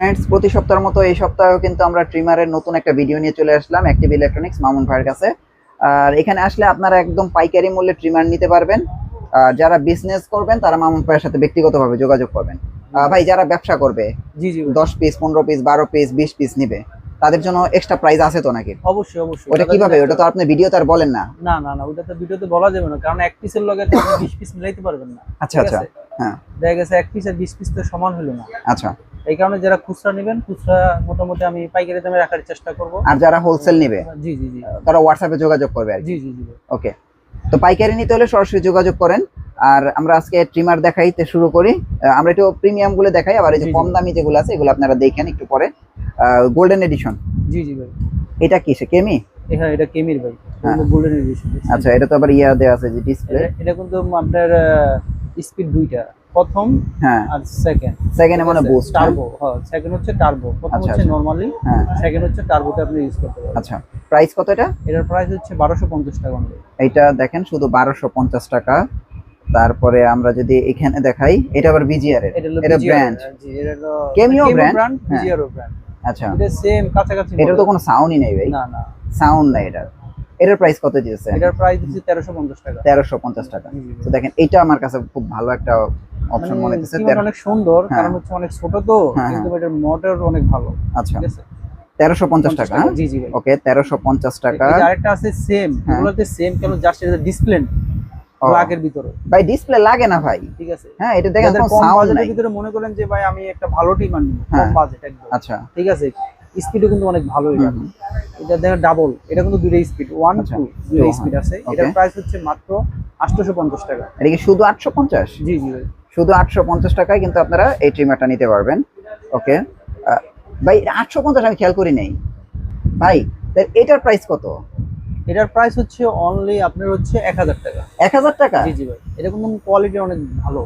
Friends প্রতি সপ্তাহের মতো এই সপ্তাহেও কিন্তু আমরা ট্রিমারের নতুন একটা ভিডিও নিয়ে চলে আসলাম অ্যাক্টিভ ইলেকট্রনিক্স মামুন ভাইয়ের কাছে। আর এখানে আসলে আপনারা একদম পাইকারি মূল্যে ট্রিমার নিতে পারবেন। আর যারা বিজনেস করবেন তারা মামুন ভাইয়ের সাথে ব্যক্তিগতভাবে যোগাযোগ করবেন। ভাই যারা ব্যবসা করবে জি জি দশ পিস পনেরো পিস বারো পিস বিশ পিস নিবে তাদের জন্য এক্সট্রা প্রাইস আছে তো নাকি? অবশ্যই অবশ্যই। ওটা কীভাবে? ওটা তো আপনি ভিডিও আর বলেন না। না না না ওটা তো ভিডিওতে বলা যাবে না কারণ এক পিসের লগে তো আপনি 20 পিস মিলাইতে পারবেন না। আচ্ছা আচ্ছা হ্যাঁ। দেখা গেছে এক পিস আর 20 পিস তো সমান হলো না। আচ্ছা। এই কারণে যারা খুচরা নেবেন খুচরা মোটামুটি আমি পাইকারি দামে রাখার চেষ্টা করব। আর যারা হোলসেল নিবে জি জি জি। তারা হোয়াটসঅ্যাপে যোগাযোগ করবে আর জি জি জি। ওকে তো পাইকারি নিতে হলে সরাসরি যোগাযোগ করেন। আর আমরা আজকে ট্রিমার দেখাইতে শুরু করি। আমরা একটু প্রিমিয়ামগুলো দেখাই আবার এই যে। কম দামি যেগুলো আছে এগুলো আপনারা দেখেন একটু পরে। গোল্ডেন এডিশন জি জি ভাই। এটা কি সে কেমি? হ্যাঁ এটা কেমির ভাই। হ্যাঁ। গোল্ডেন এডিশন আচ্ছা এটা তো আবার ইয়া দেওয়া আছে যে ডিসপ্লে এটা কিন্তু আপনার স্পিড দুইটা। প্রথম হ্যাঁ। আর সেকেন্ড সেকেন্ডে মানে বুস্ট টার্বো হ্যাঁ? সেকেন্ড হচ্ছে টার্বো প্রথম আচ্ছা, হচ্ছে আচ্ছা। নরমালি হ্যাঁ। সেকেন্ড হচ্ছে টার্বোতে আপনি ইউজ করতে পারবেন। আচ্ছা প্রাইস কত এটা? এটার প্রাইস হচ্ছে বারোশো পঞ্চাশ টাকা অনলি এটা দেখেন শুধু বারোশো পঞ্চাশ টাকা। তারপরে আমরা যদি এখানে দেখাই এটা আবার বিজিআর এর। এটা ব্র্যান্ড এটা Cameo ব্র্যান্ড হ্যাঁ। বিজিআর ব্র্যান্ড আচ্ছা। এটা সেম কাছাকাছি এটার তো কোনো সাউন্ডই নেই ভাই। না না। সাউন্ড নাই এটার। এটার প্রাইস কত দিয়েছে? এটার প্রাইস হচ্ছে তেরোশো পঞ্চাশ টাকা। তেরোশো পঞ্চাশ টাকা। তো দেখেন এটা আমার কাছে খুব ভালো একটা অপশন মনে মানে হচ্ছে অনেক সুন্দর হ্যাঁ। কারণ হচ্ছে অনেক ছোট তো হ্যাঁ, কিন্তু এটার মোটর অনেক ভালো আচ্ছা। ঠিক আছে? তেরোশো পঞ্চাশ টাকা? হ্যাঁ? জি জি ওকে তেরোশো পঞ্চাশ টাকা। আরেকটা আছে সেম হ্যাঁ। সেম কেন জাস্ট এটা ডিসপ্লে ভিতরে। ভাই ডিসপ্লে লাগে না ভাই। ঠিক আছে? হ্যাঁ এটা দেখেন সাউন্ড ভিতরে মনে করেন যে ভাই আমি একটা ভালো টিম আনব কম হ্যাঁ। বাজেট একদম আচ্ছা। ঠিক আছে? স্পিডও কিন্তু অনেক ভালো এটা। এটা দেখেন ডাবল এটা কিন্তু দুইটা স্পিড ওয়ান টু দুইটা স্পিড। আছে. এটার প্রাইস হচ্ছে মাত্র আটশোশো পঞ্চাশ টাকা। এটা কি শুধু আটশো পঞ্চাশ জি জি শুধু আটশো পঞ্চাশ টাকায় কিন্তু আপনারা এই ট্রিমারটা নিতে পারবেন। ওকে ভাই আটশো পঞ্চাশ আমি খেয়াল করি নাই। ভাই এটার প্রাইস কত? এটার প্রাইস হচ্ছে অনলি আপনার হচ্ছে এক হাজার টাকা। এক হাজার টাকা? জি জি ভাই। এটা কিন্তু কোয়ালিটি অনেক ভালো।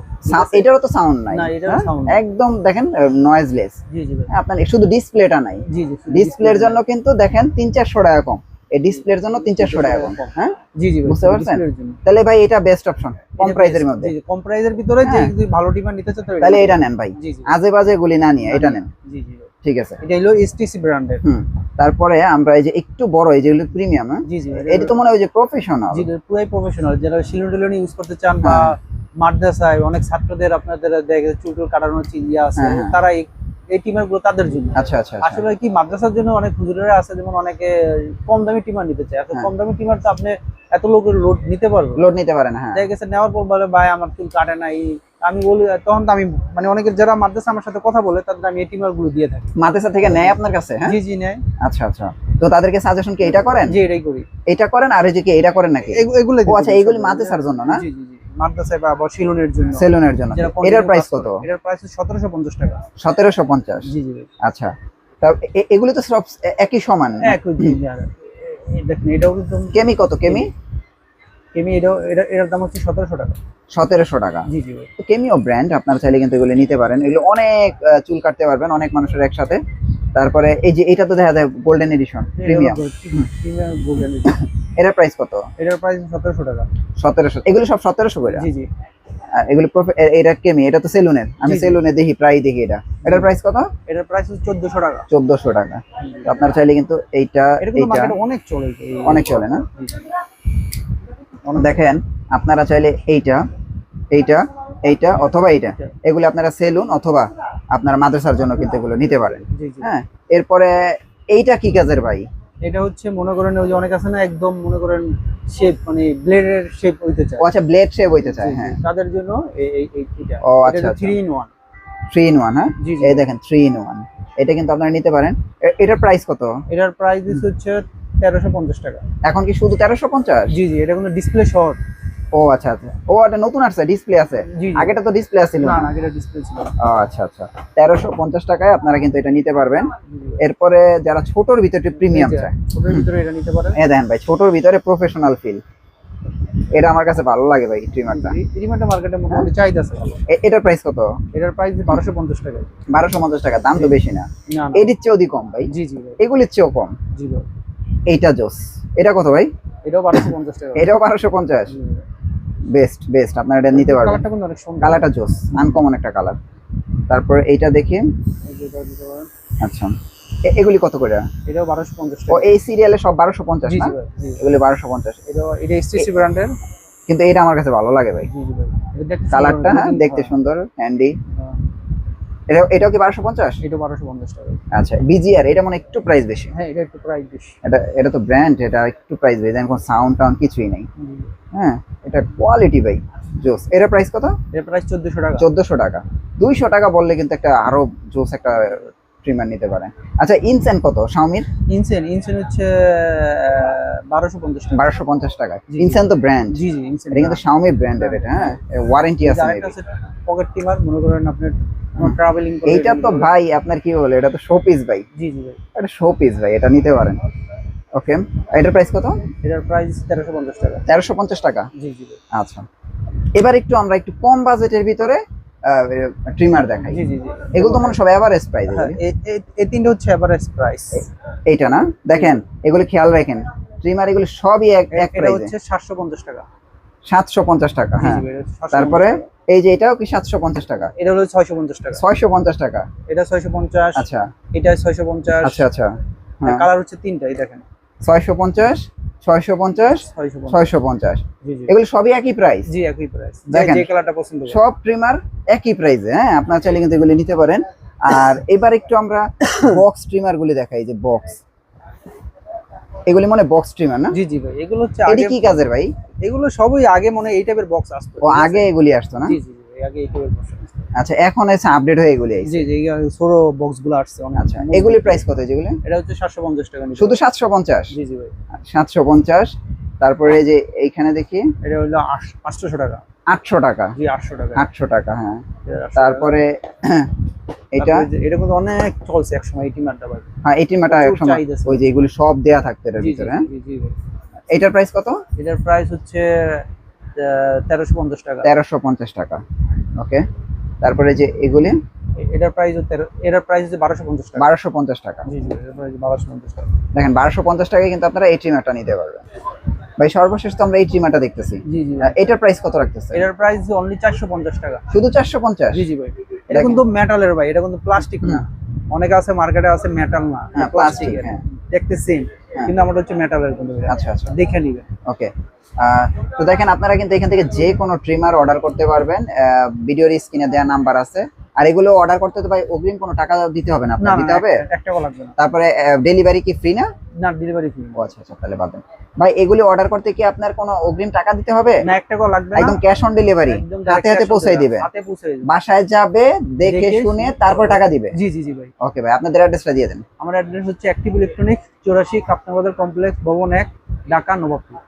এটারও তো সাউন্ড নাই না, এটারও হ্যাঁ? একদম দেখেন নয়েজলেস জি জি ভাই। আপনার শুধু ডিসপ্লেটা নাই। জি জি ডিসপ্লের জন্য কিন্তু দেখেন তিন চারশো টাকা কম। এই ডিসপ্লের জন্য তিন চারশো টাকা কম হ্যাঁ? জি জি বুঝতে পারছেন? তাহলে ভাই এটা বেস্ট অপশন কম প্রাইসের মধ্যে। জি জি কম প্রাইসের ভিতরে যে হ্যাঁ। যদি ভালো ডিমান্ড নিতে চান তাহলে এটা নেন। ভাই। আজে বাজে গুলি না নিয়ে এটা নেন। জি জি। ঠিক আছে। এটা হলো এসটিসি ব্র্যান্ডের হুম। তারপরে আমরা এই যে একটু বড় এই যেগুলো প্রিমিয়াম জি জি এটা তো মনে হয় যে প্রফেশনাল জি পুরাই প্রফেশনাল যারা টিলন ইউজ করতে চান বা হ্যাঁ। মাদ্রাসায় অনেক ছাত্রদের আপনাদের দেখে চুল টুল কাটানোর ইয়ে আছে হ্যাঁ, হ্যাঁ। তারা এই- এই টিমারগুলো তাদের জন্য আচ্ছা আচ্ছা আচ্ছা। আসলে কি মাদ্রাসার জন্য অনেক হুজুরেরা আছে যেমন অনেকে কম দামি টিমার নিতে চায় এত। কম দামি টিমার তো আপনি এত লোকের লোড নিতে পারবে লোড নিতে পারেন হ্যাঁ দেখা গেছে নেওয়ার পর বলে ভাই আমার চুল কাটে নাই আমি বলি তখন তো আমি মানে অনেকের যারা মাদ্রাসা আমার সাথে কথা বলে তাদের আমি টিমারগুলো দিয়ে থাকি। মাদ্রাসা থেকে নেয় আপনার কাছে হ্যাঁ? জি জি নেয়। আচ্ছা আচ্ছা। তো তাদেরকে সাজেশন কি এটা করেন? জি এটাই করি। এটা করেন আর এই যে কি এটা করেন নাকি? এগু- এগুলো ও আচ্ছা এইগুলি মাদ্রাসার জন্য না? জি জি জি। মাদ্রাসায় বা জন্য। সেলুনের জন্য। এটার প্রাইস কত। এটার প্রাইস সতেরোশো পঞ্চাশ টাকা। সতেরোশো পঞ্চাশ? জি জি আচ্ছা। তা এগুলি তো সব একই সমান? দেখুন এটাও কেমি কত? কেমি? কেমি এটাও এটা এটার দাম হচ্ছে সতেরোশো টাকা। সতেরোশো টাকা। জি জি তো কেমিও ব্র্যান্ড আপনারা চাইলে কিন্তু এগুলো নিতে পারেন। এগুলো অনেক চুল কাটতে পারবেন অনেক মানুষের একসাথে। তারপরে এই যে এটা তো দেখা যায় গোল্ডেন এডিশন প্রিমিয়াম গোল্ডেন এটার প্রাইস কত? এটার প্রাইস সতেরোশো টাকা। সতেরোশো এগুলো সব সতেরোশো করে? জি জি। এগুলো এটা কেমি এটা তো সেলুনের। আমি। সেলুনে দেখি প্রায় দেখি এটা। এটার প্রাইস কত? এটার প্রাইস হচ্ছে চোদ্দশো টাকা। চোদ্দশো টাকা। আপনারা চাইলে কিন্তু এইটা এইটা অনেক চলে অনেক চলে না। দেখেন আপনারা চাইলে এইটা এইটা এইটা অথবা এইটা এগুলো আপনারা সেলুন অথবা আপনার মাদ্রাসার জন্য কিন্তু এগুলো নিতে পারেন। হ্যাঁ এরপরে এইটা কি কাজের ভাই? এটা হচ্ছে মনে করেন ওই যে অনেক আছে না একদম মনে করেন শেপ মানে ব্লেডের শেপ হইতে চায়। ও আচ্ছা ব্লেড শেপ হইতে চায় হ্যাঁ। তাদের জন্য এই এই এই- ও, আচ্ছা, আচ্ছা। Three in one three in one হ্যাঁ? জি জি। এই দেখেন থ্রি ইন ওয়ান এটা কিন্তু আপনারা নিতে পারেন। এটার প্রাইস কত? এটার প্রাইস হচ্ছে তেরোশো পঞ্চাশ টাকা। এখন কি শুধু তেরোশো পঞ্চাশ? জি জি এটা কিন্তু ডিসপ্লে শর্ট ও আচ্ছা আচ্ছা। ও এটা নতুন আসছে ডিসপ্লে আছে। আগেটা তো ডিসপ্লে আছিল। না না না ডিসপ্লে ছিল আচ্ছা আচ্ছা। তেরোশো পঞ্চাশ টাকায় আপনারা কিন্তু এটা নিতে পারবেন। এরপরে যারা ছোটর ভিতরে প্রিমিয়াম চায়। ওটার ভিতরে এটা নিতে পারেন। এ দেখেন ভাই ছোটর ভিতরে প্রফেশনাল ফিল এটা আমার কাছে ভালো লাগে ভাই ট্রিমারটা রিমান্ডা মার্কেটে মোটামুটি চাহিদা আছে ভালো। এটার প্রাইস কত? এটার প্রাইস বারোশো পঞ্চাশ টাকা বারোশো পঞ্চাশ টাকা দাম তো বেশি না। এটির চেয়েও দি কম ভাই। জি জি এগুলির চেয়েও কম। জি ভাই। এইটা জোস। এটা কত ভাই? এটাও বারোশো পঞ্চাশ টাকা। এটাও বারোশো পঞ্চাশ? Best best. আপনারা এটা নিতে পারবেন। কালারটা কিন্তু অনেক সুন্দর। কালারটা জোস আনকমন একটা কালার। তারপর এইটা দেখি। আচ্ছা। এগুলি কত করে? এটাও বারোশো পঞ্চাশ ও এই সিরিয়ালে সব বারোশো পঞ্চাশ জি না? এগুলি বারোশো পঞ্চাশ। এটা এটা এসটিসি ব্র্যান্ডের কিন্তু এটা আমার কাছে ভালো লাগে ভাই। কালারটা দেখতে সুন্দর হ্যান্ডি হ্যাঁ, এটা এটাও কি বারোশো পঞ্চাশ? এটা বারোশো পঞ্চাশ টাকা। আচ্ছা বিজিআর এটা মনে একটু প্রাইস বেশি। হ্যাঁ এটা একটু প্রাইস বেশি। এটা এটা তো ব্র্যান্ড এটা একটু প্রাইস বেশি। এখন সাউন্ড টাউন্ড কিছুই নেই। হ্যাঁ এটা কোয়ালিটি ভাই জোস। এর প্রাইস কত? এর প্রাইস চোদ্দশো টাকা। চোদ্দশো টাকা। দুইশো টাকা বললে কিন্তু একটা আরও জোস একটা ট্রিমার নিতে পারে। আচ্ছা ইনসেন কত? শাওমির ইনসেন ইনসেন হচ্ছে বারোশো পঞ্চাশ টাকা। বারোশো পঞ্চাশ টাকা। জি। ইনসেন তো ব্র্যান্ড জি জি ইনসেন এটা কিন্তু শাওমি ব্র্যান্ডের এটা হ্যাঁ। ওয়ারেন্টি আছে পকেট টিমার মনে করেন আপনার ট্রাভেলিং এইটা তো ভাই আপনার কি বলে? এটা তো শো পিস ভাই। জি জি ভাই। এটা শো পিস ভাই এটা নিতে পারেন। ওকে এটার প্রাইস কত? এটার প্রাইস তেরোশো পঞ্চাশ টাকা। তেরোশো পঞ্চাশ টাকা? জি জি আচ্ছা। এবার একটু আমরা একটু কম বাজেটের ভিতরে ট্রিমার দেখাই। জি জি জি। এগুলো তো মনে সব এভারেজ প্রাইস হ্যাঁ এই তিনটা হচ্ছে এভারেজ প্রাইস এইটা না? দেখেন এগুলো খেয়াল রাখেন। ট্রিমার এগুলো সবই এক এক এটা হচ্ছে সাতশো পঞ্চাশ টাকা। সাতশো পঞ্চাশ টাকা জি জি হ্যাঁ 750 তারপরে। এই যে এটাও কি সাতশো পঞ্চাশ টাকা? এটা হলো ছয়শো পঞ্চাশ টাকা। ছয়শো পঞ্চাশ টাকা। এটা ছয়শো পঞ্চাশ আচ্ছা। এটা ছয়শো পঞ্চাশ। আচ্ছা আচ্ছা। হ্যাঁ। কালার হচ্ছে দেখেন। ছয়শো পঞ্চাশ ছয়শো পঞ্চাশ জি জি। এগুলো সবই একই প্রাইস জি একই প্রাইস দেখেন। যে কালারটা পছন্দ সব ট্রিমার একই প্রাইসে হ্যাঁ? আপনারা চাইলে কিন্তু এগুলো নিতে পারেন। আর এবার একটু আমরা বক্স ট্রিমার গুলি দেখাই যে বক্স এগুলি মনে বক্স ট্রিমার না? জি জি ভাই এগুলো হচ্ছে আগে কি কাজের ভাই? এগুলো সবই আগে মনে এই টাইপের বক্স আসতো ও আগে এগুলি আসতো না? জি জি আগে এই টাইপের বক্স আসতো। আচ্ছা এখন এসে আপডেট হয়ে এগুলি আইছে জি জি ছোট বক্সগুলো আসছে অনেক। আচ্ছা এগুলি প্রাইস কত যেগুলি এটা হচ্ছে সাতশো পঞ্চাশ টাকা নিতে শুধু সাতশো পঞ্চাশ? জি জি ভাই। সাতশো পঞ্চাশ তারপরে এই যে এইখানে দেখি। এটা হলো আটশো টাকা। আটশো টাকা। জি আটশো টাকা। আটশো টাকা হ্যাঁ। 800। তারপরে এটা? এটা কিন্তু অনেক চলছে একসময় এই টিমারটা ভাই হ্যাঁ এটি মাটা একসময়। ওই যে এগুলি সব দেয়া থাকতো জি ভিতরে হ্যাঁ? এটার প্রাইস কত? এটার প্রাইস হচ্ছে তেরোশো পঞ্চাশ টাকা। তেরোশো পঞ্চাশ টাকা ওকে। তারপরে যে এগুলি? এটার প্রাইস এটার প্রাইস হচ্ছে বারোশো পঞ্চাশ টাকা। বারোশো পঞ্চাশ টাকা। জি জি এটার প্রাইস বারোশো পঞ্চাশ টাকা। দেখেন বারোশো পঞ্চাশ টাকায় কিন্তু আপনারা এই ট্রিমারটা নিতে পারবেন। ভাই সর্বশেষ তো আমরা এই ট্রিমারটা দেখতেছি। জি জি এটার প্রাইস কত রাখতেছে এটার প্রাইস অনলি চারশো পঞ্চাশ টাকা। শুধু চারশো পঞ্চাশ? জি জি ভাই। এটা কিন্তু মেটালের ভাই এটা কিন্তু প্লাস্টিক না। অনেকে আছে মার্কেটে আছে মেটাল না হ্যাঁ, প্লাস্টিক plastic, হ্যাঁ। দেখতে সেম হ্যাঁ। কিন্তু আমাদের হচ্ছে মেটালের কিন্তু আচ্ছা আচ্ছা। দেখে নিবেন ওকে। তো দেখেন আপনারা কিন্তু এখান থেকে যে কোনো ট্রিমার অর্ডার করতে পারবেন। ভিডিওর স্ক্রিনে দেওয়া নাম্বার আছে। আর এগুলো অর্ডার করতে তো ভাই অগ্রিম কোনো টাকা দিতে হবে না আপনার দিতে হবে? এক- টাকাও লাগবে না তারপরে ডেলিভারি কি ফ্রি না? না ডেলিভারি ফ্রি ও আচ্ছা আচ্ছা তাহলে পাবেন ভাই এগুলো অর্ডার করতে কি আপনার কোনো অগ্রিম টাকা দিতে হবে? না এক টাকাও লাগবে না। একদম ক্যাশ অন ডেলিভারি হাতে হাতে পৌঁছাই দিবে। হাতে পৌঁছে দিবে। বাসায় যাবে দেখে শুনে তারপর টাকা দিবে। জি জি জি ভাই। ওকে ভাই আপনাদের অ্যাড্রেসটা দিয়ে দেন। আমার অ্যাড্রেস হচ্ছে অ্যাক্টিভ ইলেকট্রনিক্স চৌরাশি কাপনাবাজার কমপ্লেক্স ভবন এক ঢাকা নবাবপুর।